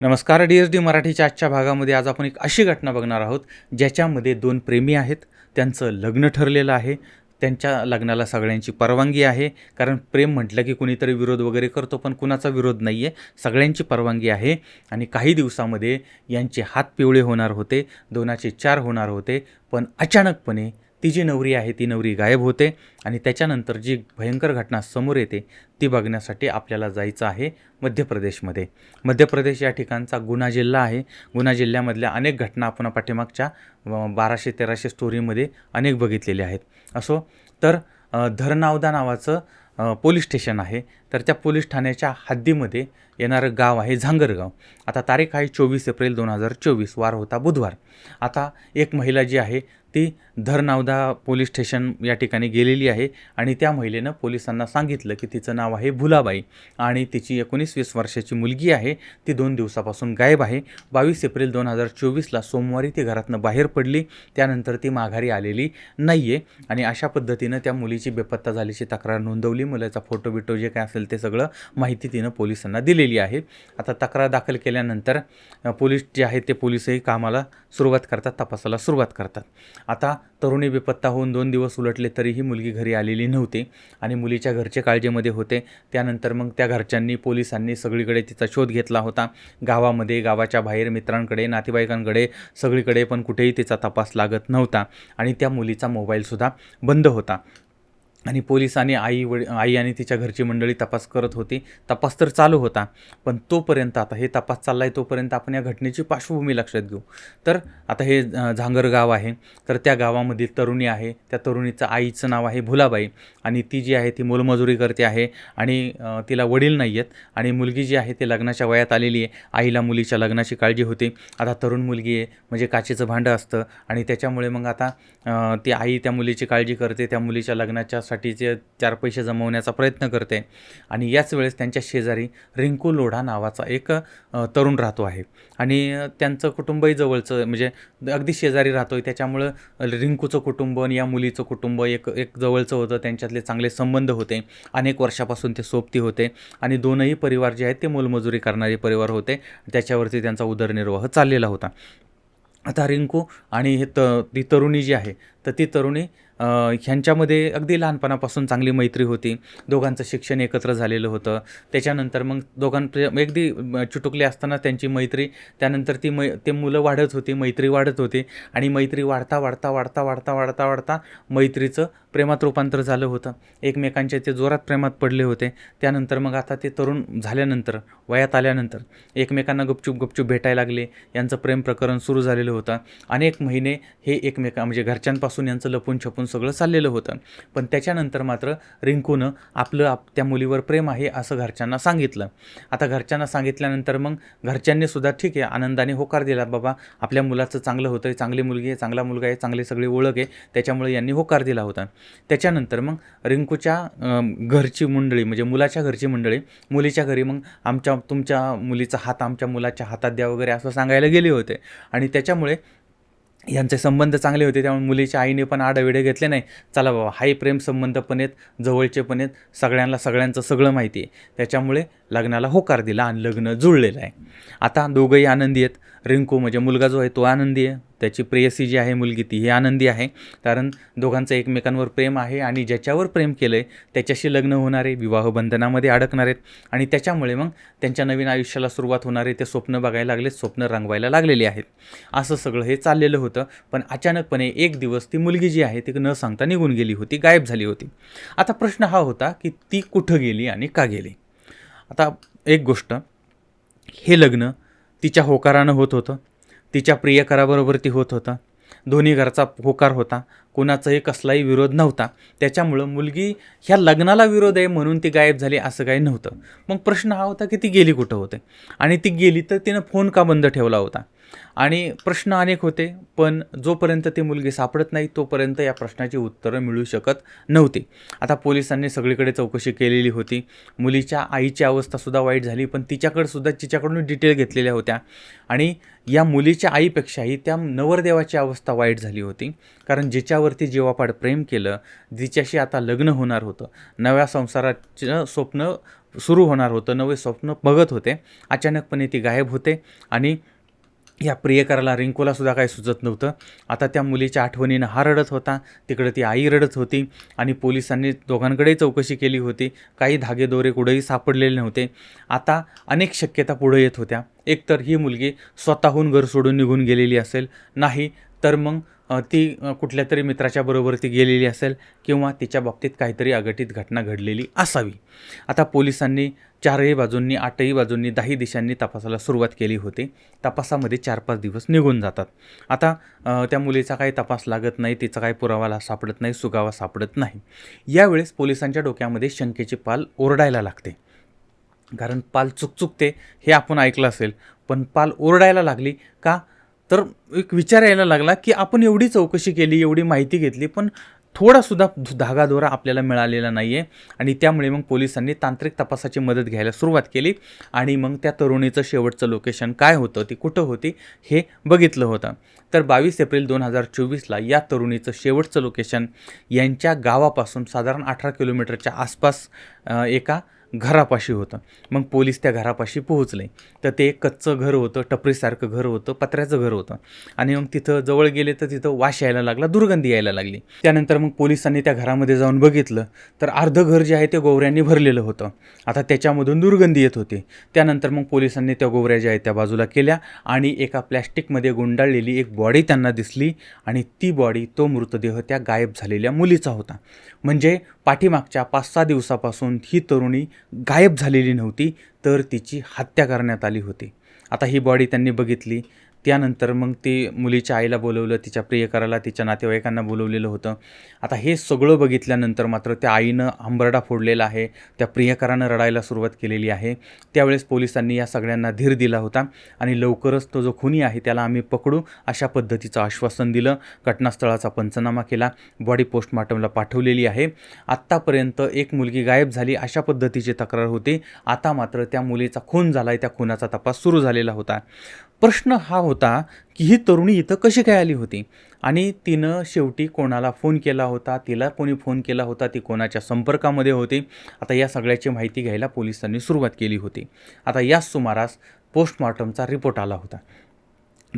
नमस्कार D S D मराठीच्या आजच्या भागामध्ये आज आपण एक अशी घटना बघणार आहोत ज्याच्यामध्ये दोन प्रेमी आहेत. त्यांचं लग्न ठरलेलं आहे. त्यांच्या लग्नाला सगळ्यांची परवानगी आहे. कारण प्रेम म्हटलं की कुणीतरी विरोध वगैरे करतो पण कुणाचा विरोध नाही आहे सगळ्यांची परवानगी आहे. आणि काही दिवसामध्ये यांचे हात पिवळे होणार होते. दोनाचे चार होणार होते. पण अचानकपणे ती जी नवरी आहे ती नवरी गायब होते आणि त्याच्यानंतर जी भयंकर घटना समोर येते ती बघण्यासाठी आपल्याला जायचं आहे मध्य प्रदेशमध्ये मध्य प्रदेश या ठिकाणचा गुन्हा जिल्हा आहे. गुन्हा जिल्ह्यामधल्या अनेक घटना आपण पाठीमागच्या बाराशे तेराशे स्टोरीमध्ये अनेक बघितलेल्या आहेत. असो तर धरनावदा नावाचं पोलीस स्टेशन आहे. तर त्या पोलीस ठाण्याच्या हद्दीमध्ये येणारं गाव आहे झांगरगाव. आता तारीख आहे चोवीस एप्रिल दोन हजार चोवीस. वार होता बुधवार. आता एक महिला जी आहे ती धरनावदा पोलीस स्टेशन या ठिकाणी गेलेली आहे आणि त्या महिलेनं पोलिसांना सांगितलं की तिचं नाव आहे भुलाबाई आणि तिची एकोणीस वीस वर्षाची मुलगी आहे. ती दोन दिवसापासून गायब आहे. बावीस एप्रिल दोन हजार चोवीसला सोमवारी ती घरातनं बाहेर पडली. त्यानंतर ती माघारी आलेली नाही आहे आणि अशा पद्धतीनं त्या मुलीची बेपत्ता झाल्याची तक्रार नोंदवली. मुलाचा फोटो बिटो जे काय असेल ते सगळं माहिती तिनं पोलिसांना दिलेली आहे. आता तक्रार दाखल केल्यानंतर पोलीस जे आहेत ते पोलीसही कामाला सुरुवात करतात तपासाला सुरुवात करतात. आता तरुणी बेपत्ता होऊन दोन दिवस उलटले तरीही मुलगी घरी आलेली नव्हती आणि मुलीच्या घरचे काळजीमध्ये होते. त्यानंतर मग त्या घरच्यांनी पोलिसांनी सगळीकडे तिचा शोध घेतला होता. गावामध्ये गावाच्या बाहेर मित्रांकडे नातेवाईकांकडे सगळीकडे पण कुठेही तिचा तपास लागत नव्हता आणि त्या मुलीचा मोबाईलसुद्धा बंद होता. आणि पोलीस आणि आई वड आई आणि तिच्या घरची मंडळी तपास करत होती. तपास तर चालू होता पण तोपर्यंत आता हे तपास चालला आहे तोपर्यंत आपण या घटनेची पार्श्वभूमी लक्षात घेऊ. तर आता हे झांगर गाव आहे. तर त्या गावामधील तरुणी आहे. त्या तरुणीचं आईचं नाव आहे भुलाबाई आणि ती जी आहे ती मोलमजुरी करते आहे आणि तिला वडील नाही आहेत आणि मुलगी जी आहे ती लग्नाच्या वयात आलेली आहे. आईला मुलीच्या लग्नाची काळजी होती. आता तरुण मुलगी आहे म्हणजे काचेचं भांडं असतं आणि त्याच्यामुळे मग आता ती आई त्या मुलीची काळजी करते. त्या मुलीच्या लग्नाच्या लग्नाच्यासाठीचे चार पैसे जमवण्याचा प्रयत्न करते. आणि याच वेळेस त्यांच्या शेजारी रिंकू लोढा नावाचा एक तरुण राहतो आहे. आणि त्यांचं कुटुंबही जवळचं म्हणजे अगदी शेजारी राहतो आहे त्याच्यामुळं रिंकूचं कुटुंब आणि या मुलीचं कुटुंब एक एक जवळचं होतं. त्यांच्यातले चांगले संबंध होते. अनेक वर्षापासून ते सोबती होते. आणि दोनही परिवार जे आहेत ते मोलमजुरी करणारे परिवार होते. त्याच्यावरती त्यांचा उदरनिर्वाह चाललेला होता. आता रिंकू आणि हे त ती तरुणी जी आहे तर ती तरुणी ह्यांच्यामध्ये अगदी लहानपणापासून चांगली मैत्री होती. दोघांचं शिक्षण एकत्र झालेलं होतं. त्याच्यानंतर मग दोघांप्रे अगदी चुटुकले असताना त्यांची मैत्री त्यानंतर ती मै ते मुलं वाढत होती मैत्री वाढत होती आणि मैत्री वाढता वाढता वाढता वाढता वाढता वाढता मैत्रीचं प्रेमात रूपांतर झालं होतं. एकमेकांचे ते जोरात प्रेमात पडले होते. त्यानंतर मग आता ते तरुण झाल्यानंतर वयात आल्यानंतर एकमेकांना गुपचूप गुपचूप भेटायला लागले. यांचं प्रेम प्रकरण सुरू झालेलं होतं. अनेक महिने हे एकमेका म्हणजे घरच्यांपासून यांचं लपून छपून सगळं चाललेलं होतं. पण त्याच्यानंतर मात्र रिंकूनं आपलं आप त्या मुलीवर प्रेम आहे असं घरच्यांना सांगितलं. आता घरच्यांना सांगितल्यानंतर मग घरच्यांनी सुद्धा ठीक आहे आनंदाने होकार दिला बाबा आपल्या मुलाचं चांगलं होतं आहे चांगली मुलगी आहे चांगला मुलगा आहे चांगली सगळी ओळख आहे. त्याच्यामुळे यांनी होकार दिला होता. त्याच्यानंतर मग रिंकूच्या घरची मंडळी म्हणजे मुलाच्या घरची मंडळी मुलीच्या घरी मग आमच्या तुमच्या मुलीचा हात आमच्या मुलाच्या हातात द्या वगैरे असं सांगायला गेले होते. आणि त्याच्यामुळे यांचे संबंध चांगले होते त्यामुळे मुलीच्या आईने पण आडवेडे घेतले नाही. चला बाबा हाही प्रेम संबंध पण आहेत जवळचे पण आहेत सगळ्यांना सगळ्यांचं सगळं माहिती आहे. त्याच्यामुळे लग्नाला होकार दिला आणि लग्न जुळलेलं आहे. आता दोघंही आनंदी आहेत. रिंकू म्हणजे मुलगा जो आहे तो आनंदी आहे. त्याची प्रेयसी जी आहे मुलगी ती ही आनंदी आहे. कारण दोघांचं एकमेकांवर प्रेम आहे आणि ज्याच्यावर प्रेम केलं आहे त्याच्याशी लग्न होणार आहे विवाहबंधनामध्ये अडकणार आहेत. आणि त्याच्यामुळे मग त्यांच्या नवीन आयुष्याला सुरुवात होणार आहे. ते स्वप्न बघायला लागले स्वप्न रंगवायला लागलेली आहेत. असं सगळं हे चाललेलं होतं. पण अचानकपणे एक दिवस ती मुलगी जी आहे ती न सांगता निघून गेली होती गायब झाली होती. आता प्रश्न हा होता की ती कुठं गेली आणि का गेली? आता एक गोष्ट. हे लग्न तिच्या होकारानं होत होतं. तिच्या प्रियकराबरोबर ती होत होतं. दोन्ही घरचा होकार होता. कुणाचाही कसलाही विरोध नव्हता. त्याच्यामुळं मुलगी ह्या लग्नाला विरोध आहे म्हणून ती गायब झाली असं काही नव्हतं. मग प्रश्न हा होता की ती गेली कुठं होते? आणि ती गेली तर तिनं फोन का बंद ठेवला होता? आणि प्रश्न अनेक होते पण जोपर्यंत ती मुलगी सापडत नाही तोपर्यंत या प्रश्नाची उत्तरं मिळू शकत नव्हती. आता पोलिसांनी सगळीकडे चौकशी केलेली होती. मुलीच्या आईची अवस्थासुद्धा वाईट झाली पण तिच्याकडे सुद्धा तिच्याकडून डिटेल घेतलेल्या होत्या. आणि या मुलीच्या आईपेक्षाही त्या नवरदेवाची अवस्था वाईट झाली होती. कारण जिच्यावरती जीवापाड प्रेम केलं जिच्याशी आता लग्न होणार होतं. नव्या संसाराचं स्वप्न सुरू होणार होतं नवे स्वप्न बघत होते. अचानकपणे ती गायब होते आणि या प्रियकराला रिंकूला सुद्धा काही सुचत नव्हतं. आता त्या मुलीच्या आठवणीनं हा रडत होता. तिकडं ती आई रडत होती आणि पोलिसांनी दोघांकडेही चौकशी केली होती. काही धागेदोरे कुठेही सापडलेले नव्हते. आता अनेक शक्यता पुढे येत होत्या. एकतर ही मुलगी स्वतःहून घर सोडून निघून गेलेली असेल. नाही तर मग ती कुठल्या तरी मित्राच्या बरोबर ती गेलेली असेल किंवा तिच्या बाबतीत काहीतरी अघटित घटना घडलेली असावी. आता पोलिसांनी चारही बाजूंनी आठही बाजूंनी दहाही दिशांनी तपासाला सुरुवात केली होती. तपासामध्ये चार पाच दिवस निघून जातात. आता त्या मुलीचा काही तपास लागत नाही तिचा काही पुरावा सापडत नाही सुगावा सापडत नाही. यावेळेस पोलिसांच्या डोक्यामध्ये शंकेची पाल ओरडायला लागते. कारण पाल चुकचुकते हे आपण ऐकलं असेल पण पाल ओरडायला लागली का? तर एक विचार यायला लागला की आपण एवढी चौकशी केली एवढी माहिती घेतली पण थोडासुद्धा धागादोरा आपल्याला मिळालेला नाही आहे आणि त्यामुळे मग पोलिसांनी तांत्रिक तपासाची मदत घ्यायला सुरुवात केली आणि मग त्या तरुणीचं शेवटचं लोकेशन काय होतं ती कुठं होती हे बघितलं होतं. तर बावीस एप्रिल दोन हजार चोवीसला या तरुणीचं शेवटचं लोकेशन यांच्या गावापासून साधारण अठरा किलोमीटरच्या आसपास एका घरापाशी होतं. मग पोलीस त्या घरापाशी पोहोचले. तर ते एक कच्चं घर होतं टपरीसारखं घर होतं पत्र्याचं घर होतं. आणि मग तिथं जवळ गेले तर तिथं वाश यायला लागला दुर्गंधी यायला लागली. त्यानंतर मग पोलिसांनी त्या घरामध्ये जाऊन बघितलं तर अर्धं घर जे आहे ते गोवऱ्यांनी भरलेलं होतं. आता त्याच्यामधून दुर्गंधी येत होती. त्यानंतर मग पोलिसांनी त्या गोवऱ्या ज्या आहेत त्या बाजूला केल्या आणि एका प्लॅस्टिकमध्ये गुंडाळलेली एक बॉडी त्यांना दिसली आणि ती बॉडी तो मृतदेह त्या गायब झालेल्या मुलीचा होता. म्हणजे पाठीमागच्या पाच सहा दिवसापासून ही तरुणी गायब झालेली नव्हती तर तिची हत्या करण्यात आली होती. आता ही बॉडी त्यांनी बघितली. त्यानंतर मग ती मुलीच्या आईला बोलवलं तिच्या प्रियकराला तिच्या नातेवाईकांना बोलवलेलं होतं. आता हे सगळं बघितल्यानंतर मात्र त्या आईनं हंबरडा फोडलेला आहे त्या प्रियकरानं रडायला सुरुवात केलेली आहे. त्यावेळेस पोलिसांनी या सगळ्यांना धीर दिला होता आणि लवकरच तो जो खुनी आहे त्याला आम्ही पकडू अशा पद्धतीचं आश्वासन दिलं. घटनास्थळाचा पंचनामा केला. बॉडी पोस्टमार्टमला पाठवलेली आहे. आत्तापर्यंत एक मुलगी गायब झाली अशा पद्धतीची तक्रार होती. आता मात्र त्या मुलीचा खून झाला आहे त्या खुनाचा तपास सुरू झालेला होता. प्रश्न हा होता की ही तरुणी इथं कशी काय आली होती? आणि तिनं शेवटी कोणाला फोन केला होता तिला कोणी फोन केला होता ती कोणाच्या संपर्कामध्ये होती? आता या सगळ्याची माहिती घ्यायला पोलिसांनी सुरुवात केली होती. आता याच सुमारास पोस्टमॉर्टमचा रिपोर्ट आला होता.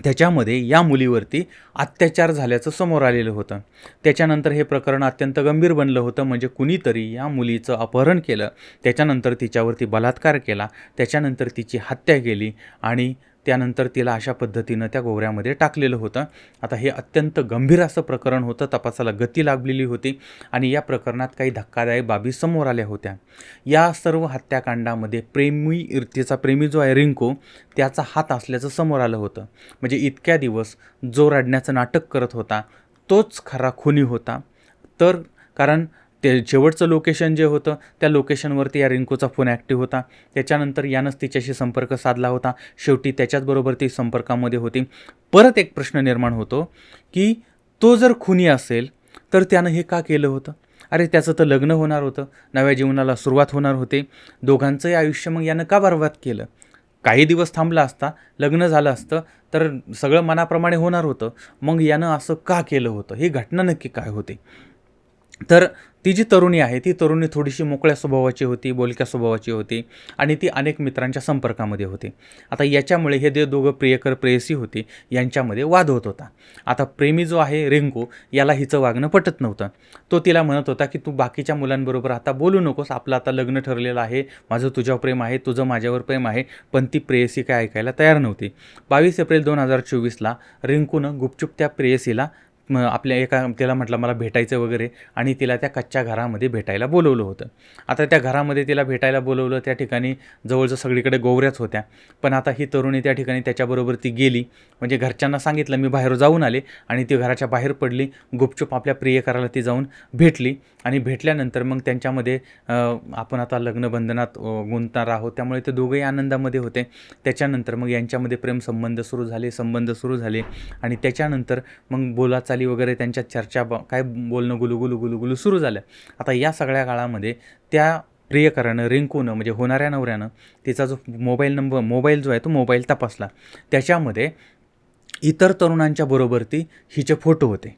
त्याच्यामध्ये या मुलीवरती अत्याचार झाल्याचं समोर आलेलं होतं. त्याच्यानंतर हे प्रकरण अत्यंत गंभीर बनलं होतं. म्हणजे कुणीतरी या मुलीचं अपहरण केलं. त्याच्यानंतर तिच्यावरती बलात्कार केला. त्याच्यानंतर तिची हत्या केली आणि त्यानंतर तिला अशा पद्धतीनं त्या गोवऱ्यामध्ये टाकलेलं होतं. आता हे अत्यंत गंभीर असं प्रकरण होतं. तपासाला गती लागलेली होती आणि या प्रकरणात काही धक्कादायक बाबी समोर आल्या होत्या. या सर्व हत्याकांडामध्ये प्रेमी इर्तीचा प्रेमी जो आहे रिंको त्याचा हात असल्याचं समोर आलं होतं. म्हणजे इतक्या दिवस जो रडण्याचं नाटक करत होता. तोच खरा खुनी होता. तर कारण ते शेवटचं लोकेशन जे होतं त्या लोकेशनवरती या रिंकूचा फोन ॲक्टिव्ह होता. त्याच्यानंतर यानंच तिच्याशी संपर्क साधला होता. शेवटी त्याच्याचबरोबर ती संपर्कामध्ये होती. परत एक प्रश्न निर्माण होतो की तो जर खुनी असेल तर त्यानं हे का केलं होतं? अरे त्याचं तर लग्न होणार होतं. नव्या जीवनाला सुरुवात होणार होते. दोघांचंही आयुष्य मग यानं का बरबाद केलं? काही दिवस थांबला असता लग्न झालं असतं तर सगळं मनाप्रमाणे होणार होतं. मग यानं असं का केलं होतं? ही घटना नक्की काय होते? तर ती जी तरुणी आहे ती तरुणी थोडीशी मोकळ्या स्वभावाची होती बोलक्या स्वभावाची होती आणि ती अनेक मित्रांच्या संपर्कामध्ये होती. आता याच्यामुळे हे जे दोघं प्रियकर प्रेयसी होती यांच्यामध्ये वाद होत होता. आता प्रेमी जो आहे रिंकू याला हिचं वागणं पटत नव्हतं. तो तिला म्हणत होता की तू बाकीच्या मुलांबरोबर आता बोलू नकोस आपलं आता लग्न ठरलेलं आहे माझं तुझ्यावर प्रेम आहे तुझं माझ्यावर प्रेम आहे. पण ती प्रेयसी काय ऐकायला तयार नव्हती. बावीस एप्रिल दोन हजार चोवीसला रिंकूनं गुपचूप त्या प्रेयसीला मग आपल्या एका तिला म्हटलं मला भेटायचं वगैरे. आणि तिला त्या कच्च्या घरामध्ये भेटायला बोलवलं होतं. आता त्या घरामध्ये तिला भेटायला बोलवलं त्या ठिकाणी जवळजवळ सगळीकडे गोवऱ्याच होत्या. पण आता ही तरुणी त्या ठिकाणी त्याच्याबरोबर ती गेली. म्हणजे घरच्यांना सांगितलं मी बाहेर जाऊन आले. आणि ती घराच्या बाहेर पडली. गुपचूप आपल्या प्रियकराला ती जाऊन भेटली. आणि भेटल्यानंतर मग त्यांच्यामध्ये आपण आता लग्नबंधनात गुंतणार आहोत. त्यामुळे ते दोघंही आनंदामध्ये होते. त्याच्यानंतर मग यांच्यामध्ये प्रेमसंबंध सुरू झाले संबंध सुरू झाले. आणि त्याच्यानंतर मग बोलाचाली वगैरे त्यांच्या चर्चा ब काय बोलणं गुलुगुलू गुलुगुलू सुरू झालं. आता या सगळ्या काळामध्ये त्या प्रियकरानं रिंकूनं म्हणजे होणाऱ्या नवऱ्यानं तिचा जो मोबाईल नंबर मोबाईल जो आहे तो मोबाईल तपासला. त्याच्यामध्ये इतर तरुणांच्या बरोबर ती हिचे फोटो होते.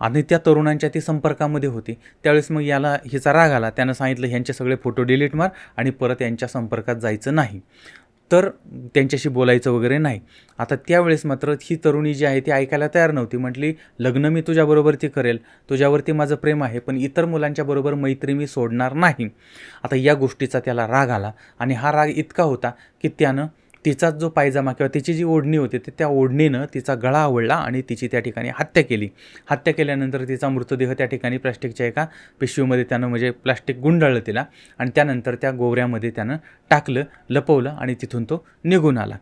आणि त्या तरुणांच्या ती संपर्कामध्ये होती. त्यावेळेस मग याला हिचा राग आला. त्यानं सांगितलं ह्यांचे सगळे फोटो डिलीट मार आणि परत यांच्या संपर्कात जायचं नाही. तर त्यांच्याशी बोलायचं वगैरे नाही. आता त्यावेळेस मात्र ही तरुणी जी आहे ती ऐकायला तयार नव्हती. म्हटली लग्न मी तुझ्याबरोबर ती करेल. तुझ्यावरती माझं प्रेम आहे पण इतर मुलांच्या बरोबर मैत्री मी सोडणार नाही. आता या गोष्टीचा त्याला राग आला आणि हा राग इतका होता की त्यानं तिचाच जो पायजामा किंवा तिची जी ओढणी होती ते त्या ओढणीनं तिचा गळा आवडला आणि तिची त्या ठिकाणी हत्या केली. हत्या केल्यानंतर तिचा मृतदेह त्या ठिकाणी प्लास्टिकच्या एका पिशवीमध्ये त्यानं म्हणजे प्लास्टिक गुंडाळलं तिला आणि त्यानंतर त्या गोवऱ्यामध्ये त्यानं टाकलं लपवलं आणि तिथून तो निघून आला.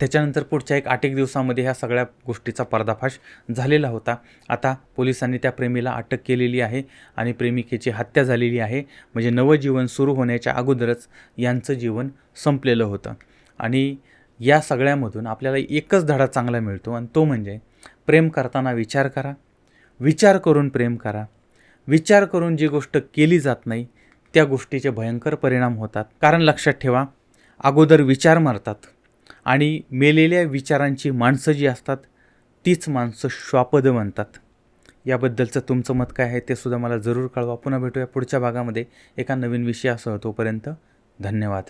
त्याच्यानंतर पुढच्या एक आठ एक दिवसामध्ये ह्या सगळ्या गोष्टीचा पर्दाफाश झालेला होता. आता पोलिसांनी त्या प्रेमीला अटक केलेली आहे आणि प्रेमिकेची हत्या झालेली आहे. म्हणजे नवं जीवन सुरू होण्याच्या अगोदरच यांचं जीवन संपलेलं होतं. आणि या सगळ्यामधून आपल्याला एकच धडा चांगला मिळतो आणि तो म्हणजे प्रेम करताना विचार करा. विचार करून प्रेम करा. विचार करून जी गोष्ट केली जात नाही त्या गोष्टीचे भयंकर परिणाम होतात. कारण लक्षात ठेवा अगोदर विचार मारतात आणि मेलेल्या विचारांची माणसं जी असतात तीच माणसं श्वापद म्हणतात. याबद्दलचं तुमचं मत काय आहे ते सुद्धा मला जरूर कळवा. पुन्हा भेटूया पुढच्या भागामध्ये एका नवीन विषयासह तोपर्यंत धन्यवाद.